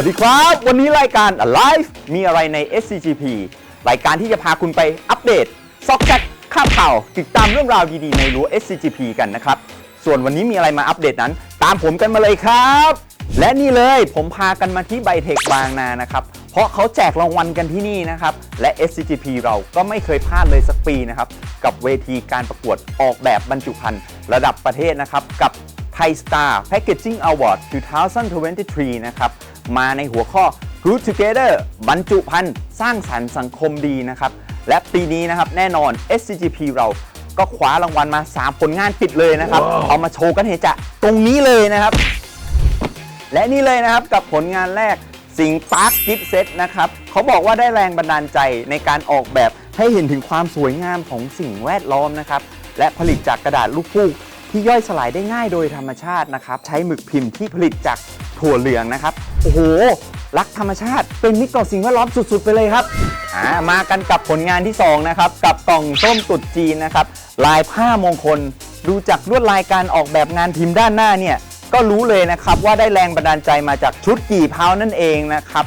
วัสดีครับ วันนี้รายการ Alive มีอะไรใน SCGP รายการที่จะพาคุณไปอัปเดตซอกแซกข่าวข่าวติดตามเรื่องราวดีๆ ในรั้ว SCGP กันนะครับ ส่วนวันนี้มีอะไรมาอัปเดตนั้น ตามผมกันมาเลยครับ และนี่เลยผมพากันมาที่ไบเทคบางนานะครับ เพราะเขาแจกรางวัลกันที่นี่นะครับ และ SCGP เราก็ไม่เคยพลาดเลยสักปีนะครับ กับเวทีการประกวดออกแบบบรรจุภัณฑ์ระดับประเทศนะครับกับ Thai Star Packaging Award 2023 นะครับ มาในหัวข้อ Good Together บรรจุภัณฑ์สร้างสรรค์สังคมดีนะครับ และปีนี้นะครับแน่นอน SCGP เราก็คว้ารางวัลมา 3 ผลงานติดเลยนะครับ เอามาโชว์กันเห็นจะตรงนี้เลยนะครับ และนี่เลยนะครับกับผลงานแรกสิงปาร์คกิฟเซตนะครับเขาบอกว่าได้แรงบันดาลใจในการออกแบบให้เห็นถึงความสวยงามของสิ่งแวดล้อมนะครับ และผลิตจากกระดาษลูกฟูกที่ย่อยสลายได้ง่ายโดยธรรมชาตินะครับ ใช้หมึกพิมพ์ที่ผลิตจากถั่วเหลืองนะครับ โอ้โห รักธรรมชาติ เป็นมิตรต่อสิ่งแวดล้อมสุด ๆ ไปเลยครับอ่ามากันกับผลงานที่ 2 นะครับ กับกล่องส้มตุดจีนนะครับ ลายผ้ามงคล ดูจากลวดลายการออกแบบงานพิมพ์ด้านหน้าเนี่ย ก็รู้เลยนะครับว่าได้แรงบันดาลใจมาจากชุดกี่เพานั่นเองนะครับ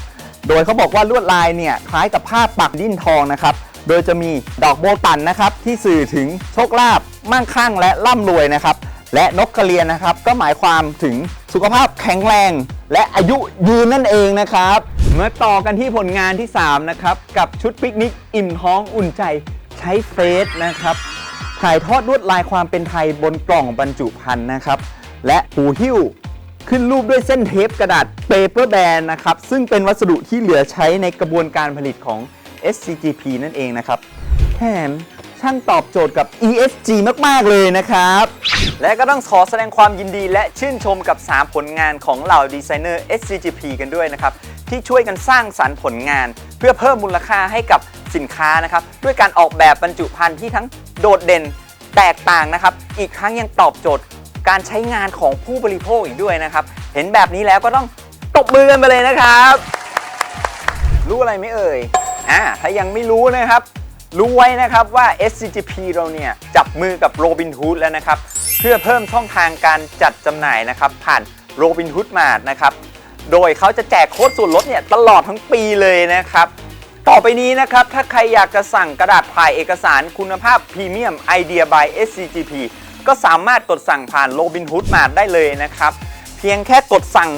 โดยเขาบอกว่าลวดลายเนี่ยคล้ายกับผ้าปักดิ้นทองนะครับ โดยจะมีดอกโบตันนะครับที่สื่อถึงโชคลาภมั่งคั่งและร่ำรวยนะครับ และนกกระเรียนนะครับ ก็หมายความถึงสุขภาพแข็งแรง และอายุยืนนั่นเองนะครับมาต่อกันที่ผลงานที่ 3 นะครับ กับชุดปิกนิกอิ่มท้องอุ่นใจใช้เฟสนะครับ ถ่ายทอดลวดลายความเป็นไทยบนกล่องบรรจุภัณฑ์นะครับ และหูหิ้วขึ้นรูปด้วยเส้นเทปกระดาษเปเปอร์แบนนะครับ ซึ่งเป็นวัสดุที่เหลือใช้ในกระบวนการผลิตของ SCGP นั่นเองนะครับแถม ช่างตอบโจทย์กับ ESG มาก ๆ เลยนะครับ และก็ต้องขอแสดงความยินดีและชื่นชมกับ 3 ผลงานของเหล่าดีไซเนอร์ SCGP กันด้วยนะครับ ที่ช่วยกันสร้างสรรค์ผลงาน เพื่อเพิ่มมูลค่าให้กับสินค้านะครับ ด้วยการออกแบบบรรจุภัณฑ์ที่ทั้งโดดเด่นแตกต่างนะครับ อีกทั้งยังตอบโจทย์การใช้งานของผู้บริโภคอีกด้วยนะครับ เห็นแบบนี้แล้วก็ต้องตบมือกันไปเลยนะครับ รู้อะไรไหมเอ่ย อ่า ถ้ายังไม่รู้นะครับ รู้ไว้นะครับว่า SCGP เราเนี่ยจับมือกับ Robinhood แล้วนะครับ เพื่อเพิ่มช่องทางการจัดจำหน่ายนะครับ ผ่าน Robinhood Mart นะครับ โดยเขาจะแจกโค้ดส่วนลดเนี่ยตลอดทั้งปีเลยนะครับ ต่อไปนี้นะครับ ถ้าใครอยากจะสั่งกระดาษถ่ายเอกสารคุณภาพพรีเมียม Idea by SCGP ก็สามารถกดสั่งผ่าน Robinhood Mart ได้เลยนะครับ เพียงแค่กดสั่ง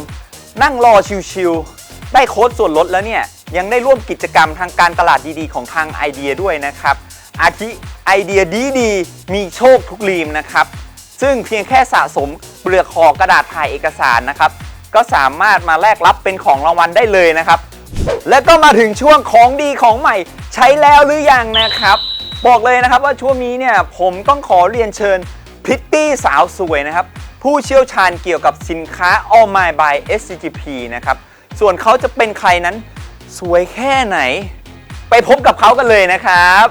นั่งรอชิวๆได้โค้ดส่วนลดแล้วเนี่ย ยังได้ร่วมกิจกรรมทางการตลาดดีๆ ของทางไอเดียด้วยนะครับอาทิไอเดียดีๆ มีโชคทุกรีมนะครับ ซึ่งเพียงแค่สะสมเปลือกห่อกระดาษถ่ายเอกสารนะครับ ก็สามารถมาแลกรับเป็นของรางวัลได้เลยนะครับ แล้วก็มาถึงช่วงของดีของใหม่ ใช้แล้วหรือยังนะครับ บอกเลยนะครับว่าช่วงนี้เนี่ยผมต้องขอเรียนเชิญพริตตี้สาวสวยนะครับ ผู้เชี่ยวชาญเกี่ยวกับสินค้า All My by SCGP นะครับ ส่วนเขาจะเป็นใครนั้น สวยแค่ไหน ไปพบกับเขากันเลยนะครับ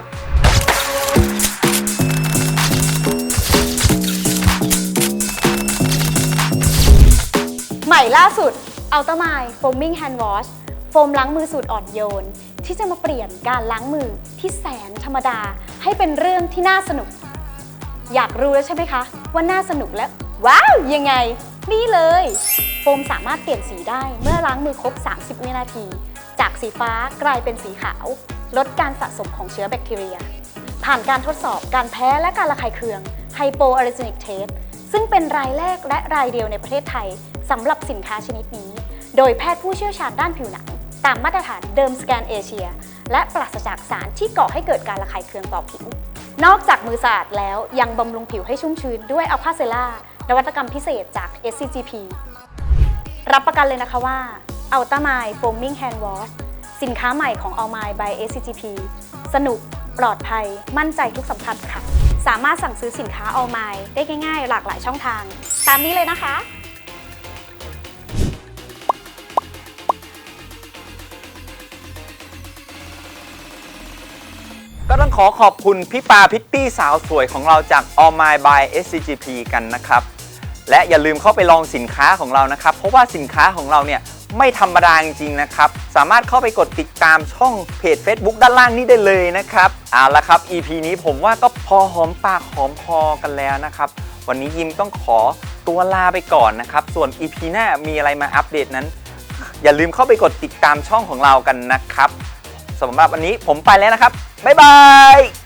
ใหม่ล่าสุด Ultra m i Foaming Hand Wash โฟมล้างมือสูตรอ่อนโยน ที่จะมาเปลี่ยนการล้างมือที่แสนธรรมดาให้เป็นเรื่องที่น่าสนุก อยากรู้แล้วใช่ไหมคะ ว่าน่าสนุกและว้าว ยังไง นี่เลย โฟมสามารถเปลี่ยนสีได้เมื่อล้างมือครบ 30 วินาที จากสีฟ้ากลายเป็นสีขาว ลดการสะสมของเชื้อแบคทีเรีย ผ่านการทดสอบการแพ้และการระคายเคือง Hypoallergenic Test ซึ่งเป็นรายแรกและรายเดียวในประเทศไทยสำหรับสินค้าชนิดนี้ โดยแพทย์ผู้เชี่ยวชาญด้านผิวหนัง ตามมาตรฐานเดิมสแกนเอเชีย และปราศจากสารที่ก่อให้เกิดการระคายเคืองต่อผิว นอกจากมือสะอาดแล้วยังบำรุงผิวให้ชุ่มชื้นด้วยอัลคาเซล่านวัตกรรมพิเศษจาก SCGP รับประกันเลยนะคะว่า Ultra m i Foaming Hand Wash สินค้าใหม่ของ All m i by SCGP สนุก ปลอดภัย มั่นใจทุกสัมผัสค่ะ สามารถสั่งซื้อสินค้า All m i ได้ง่ายๆ หลากหลายช่องทาง ตามนี้เลยนะคะก็ต้องขอขอบคุณพี่ปาพิตตี้สาวสวยของเราจาก All My by SCGP กันนะครับ และอย่าลืมเข้าไปลองสินค้าของเรานะครับ เพราะว่าสินค้าของเราเนี่ย ไม่ธรรมดาจริงๆนะครับ สามารถเข้าไปกดติดตามช่องเพจ Facebook ด้านล่างนี้ได้เลยนะครับเอาละครับ EP นี้ผมว่าก็พอหอมปากหอมคอกันแล้วนะครับ วันนี้ยิมต้องขอตัวลาไปก่อนนะครับ ส่วน EP หน้ามีอะไรมาอัปเดตนั้น อย่าลืมเข้าไปกดติดตามช่องของเรากันนะครับสำหรับวันนี้ผมไปแล้วนะครับบ๊ายบาย